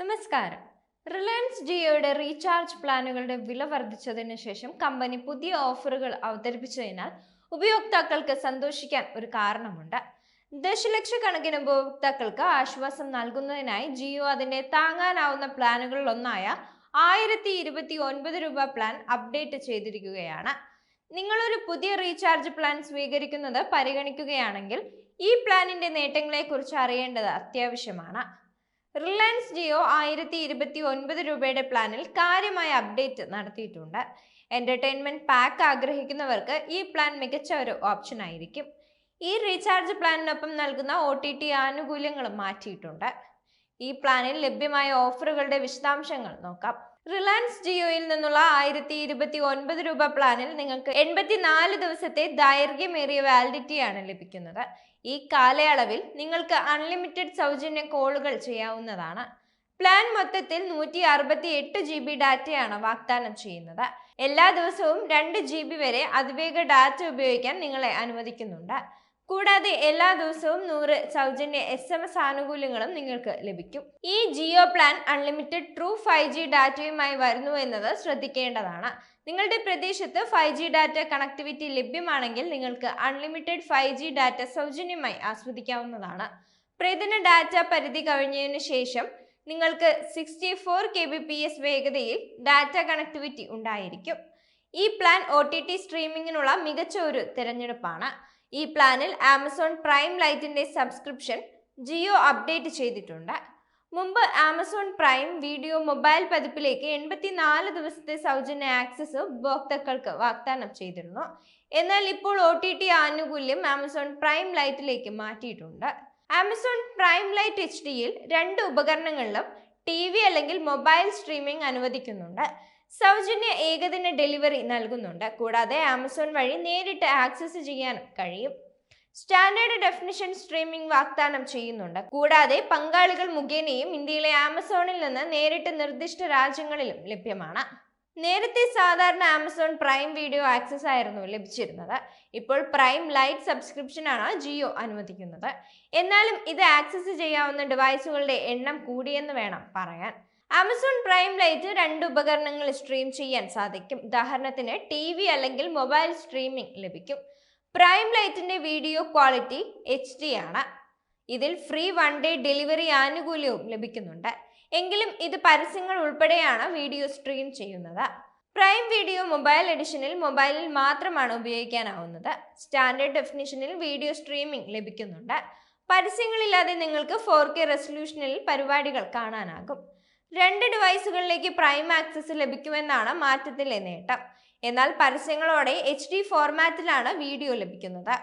നമസ്കാരം. Reliance ജിയോയുടെ recharge പ്ലാനുകളുടെ വില വർദ്ധിച്ചതിന് ശേഷം കമ്പനി പുതിയ ഓഫറുകൾ അവതരിപ്പിച്ചതിനാൽ ഉപയോക്താക്കൾക്ക് സന്തോഷിക്കാൻ ഒരു കാരണമുണ്ട്. ദശലക്ഷക്കണക്കിന് ഉപഭോക്താക്കൾക്ക് ആശ്വാസം നൽകുന്നതിനായി ജിയോ അതിന്റെ താങ്ങാനാവുന്ന പ്ലാനുകളിലൊന്നായ ആയിരത്തി ഇരുപത്തി ഒൻപത് രൂപ പ്ലാൻ അപ്ഡേറ്റ് ചെയ്തിരിക്കുകയാണ്. നിങ്ങളൊരു പുതിയ റീചാർജ് പ്ലാൻ സ്വീകരിക്കുന്നത് പരിഗണിക്കുകയാണെങ്കിൽ ഈ പ്ലാനിന്റെ നേട്ടങ്ങളെക്കുറിച്ച് അറിയേണ്ടത് അത്യാവശ്യമാണ്. റിലയൻസ് ജിയോ ആയിരത്തി ഇരുപത്തി ഒൻപത് രൂപയുടെ പ്ലാനിൽ കാര്യമായ അപ്ഡേറ്റ് നടത്തിയിട്ടുണ്ട്. എന്റർടൈൻമെന്റ് പാക്ക് ആഗ്രഹിക്കുന്നവർക്ക് ഈ പ്ലാൻ മികച്ച ഒരു ഓപ്ഷൻ ആയിരിക്കും. ഈ റീചാർജ് പ്ലാനിനൊപ്പം നൽകുന്ന ഒ ടി ടി ആനുകൂല്യങ്ങളും മാറ്റിയിട്ടുണ്ട്. ഈ പ്ലാനിൽ ലഭ്യമായ ഓഫറുകളുടെ വിശദാംശങ്ങൾ നോക്കാം. റിലയൻസ് ജിയോയിൽ നിന്നുള്ള ആയിരത്തി ഇരുപത്തി ഒൻപത് രൂപ പ്ലാനിൽ നിങ്ങൾക്ക് എൺപത്തിനാല് ദിവസത്തെ ദൈർഘ്യമേറിയ വാലിഡിറ്റിയാണ് ലഭിക്കുന്നത്. ഈ കാലയളവിൽ നിങ്ങൾക്ക് അൺലിമിറ്റഡ് സൗജന്യ കോളുകൾ ചെയ്യാവുന്നതാണ്. പ്ലാൻ മൊത്തത്തിൽ നൂറ്റി അറുപത്തി എട്ട് ജി ബി ഡാറ്റയാണ് വാഗ്ദാനം ചെയ്യുന്നത്. എല്ലാ ദിവസവും രണ്ട് ജി ബി വരെ അതിവേഗ ഡാറ്റ ഉപയോഗിക്കാൻ നിങ്ങളെ അനുവദിക്കുന്നുണ്ട്. കൂടാതെ എല്ലാ ദിവസവും നൂറ് സൗജന്യ എസ് എം എസ് ആനുകൂല്യങ്ങളും നിങ്ങൾക്ക് ലഭിക്കും. ഈ Jio plan unlimited true five G ഡാറ്റയുമായി വരുന്നു എന്നത് ശ്രദ്ധിക്കേണ്ടതാണ്. നിങ്ങളുടെ പ്രദേശത്ത് ഫൈവ് ജി ഡാറ്റ കണക്ടിവിറ്റി ലഭ്യമാണെങ്കിൽ നിങ്ങൾക്ക് അൺലിമിറ്റഡ് ഫൈവ് ജി ഡാറ്റ സൗജന്യമായി ആസ്വദിക്കാവുന്നതാണ്. പ്രതിദിന ഡാറ്റ പരിധി കഴിഞ്ഞതിനു ശേഷം നിങ്ങൾക്ക് sixty four K B P S വേഗതയിൽ ഡാറ്റ കണക്ടിവിറ്റി ഉണ്ടായിരിക്കും. ഈ പ്ലാൻ ഒ ടി ടി സ്ട്രീമിങ്ങിനുള്ള മികച്ച ഒരു തിരഞ്ഞെടുപ്പാണ്. ഈ പ്ലാനിൽ ആമസോൺ പ്രൈം ലൈറ്റിന്റെ സബ്സ്ക്രിപ്ഷൻ ജിയോ അപ്ഡേറ്റ് ചെയ്തിട്ടുണ്ട്. മുമ്പ് ആമസോൺ പ്രൈം വീഡിയോ മൊബൈൽ പതിപ്പിലേക്ക് എൺപത്തിനാല് ദിവസത്തെ സൗജന്യ ആക്സസ് ഉപഭോക്താക്കൾക്ക് വാഗ്ദാനം ചെയ്തിരുന്നു. എന്നാൽ ഇപ്പോൾ ഒ ടി ടി ആനുകൂല്യം ആമസോൺ പ്രൈം ലൈറ്റിലേക്ക് മാറ്റിയിട്ടുണ്ട്. ആമസോൺ പ്രൈം ലൈറ്റ് എച്ച് ഡിയിൽ രണ്ട് ഉപകരണങ്ങളിലും ടി വി അല്ലെങ്കിൽ മൊബൈൽ സ്ട്രീമിംഗ് അനുവദിക്കുന്നുണ്ട്. സൗജന്യ ഏകദിന ഡെലിവറി നൽകുന്നുണ്ട്. കൂടാതെ ആമസോൺ വഴി നേരിട്ട് ആക്സസ് ചെയ്യാനും കഴിയും. സ്റ്റാൻഡേർഡ് ഡെഫിനിഷൻ സ്ട്രീമിംഗ് വാഗ്ദാനം ചെയ്യുന്നുണ്ട്. കൂടാതെ പങ്കാളികൾ മുഖേനയും ഇന്ത്യയിലെ ആമസോണിൽ നിന്ന് നേരിട്ട് നിർദ്ദിഷ്ട രാജ്യങ്ങളിലും ലഭ്യമാണ്. നേരത്തെ സാധാരണ ആമസോൺ പ്രൈം വീഡിയോ ആക്സസ് ആയിരുന്നു ലഭിച്ചിരുന്നത്. ഇപ്പോൾ പ്രൈം ലൈറ്റ് സബ്സ്ക്രിപ്ഷനാണ് ജിയോ അനുവദിക്കുന്നത്. എന്നാലും ഇത് ആക്സസ് ചെയ്യാവുന്ന ഡിവൈസുകളുടെ എണ്ണം കൂടിയെന്ന് വേണം പറയാൻ. ആമസോൺ പ്രൈം ലൈറ്റ് രണ്ട് ഉപകരണങ്ങൾ സ്ട്രീം ചെയ്യാൻ സാധിക്കും. ഉദാഹരണത്തിന് ടി വി അല്ലെങ്കിൽ മൊബൈൽ സ്ട്രീമിംഗ് ലഭിക്കും. പ്രൈം ലൈറ്റിന്റെ വീഡിയോ ക്വാളിറ്റി എച്ച് ഡി ആണ്. ഇതിൽ ഫ്രീ വൺ ഡേ ഡെലിവറി ആനുകൂല്യവും ലഭിക്കുന്നുണ്ട്. എങ്കിലും ഇത് പരസ്യങ്ങൾ ഉൾപ്പെടെയാണ് വീഡിയോ സ്ട്രീം ചെയ്യുന്നത്. പ്രൈം വീഡിയോ മൊബൈൽ എഡിഷനിൽ മൊബൈലിൽ മാത്രമാണ് ഉപയോഗിക്കാനാവുന്നത്. സ്റ്റാൻഡേർഡ് ഡെഫിനിഷനിൽ വീഡിയോ സ്ട്രീമിംഗ് ലഭിക്കുന്നുണ്ട്. പരസ്യങ്ങളില്ലാതെ നിങ്ങൾക്ക് ഫോർ കെ റെസൊല്യൂഷനിൽ പരിപാടികൾ കാണാനാകും. രണ്ട് ഡിവൈസുകളിലേക്ക് പ്രൈം ആക്സസ് ലഭിക്കുമെന്നാണ് മാറ്റത്തിലെ നേട്ടം. എന്നാൽ പരസ്യങ്ങളോടെ എച്ച് ഡി ഫോർമാറ്റിലാണ് വീഡിയോ ലഭിക്കുന്നത്.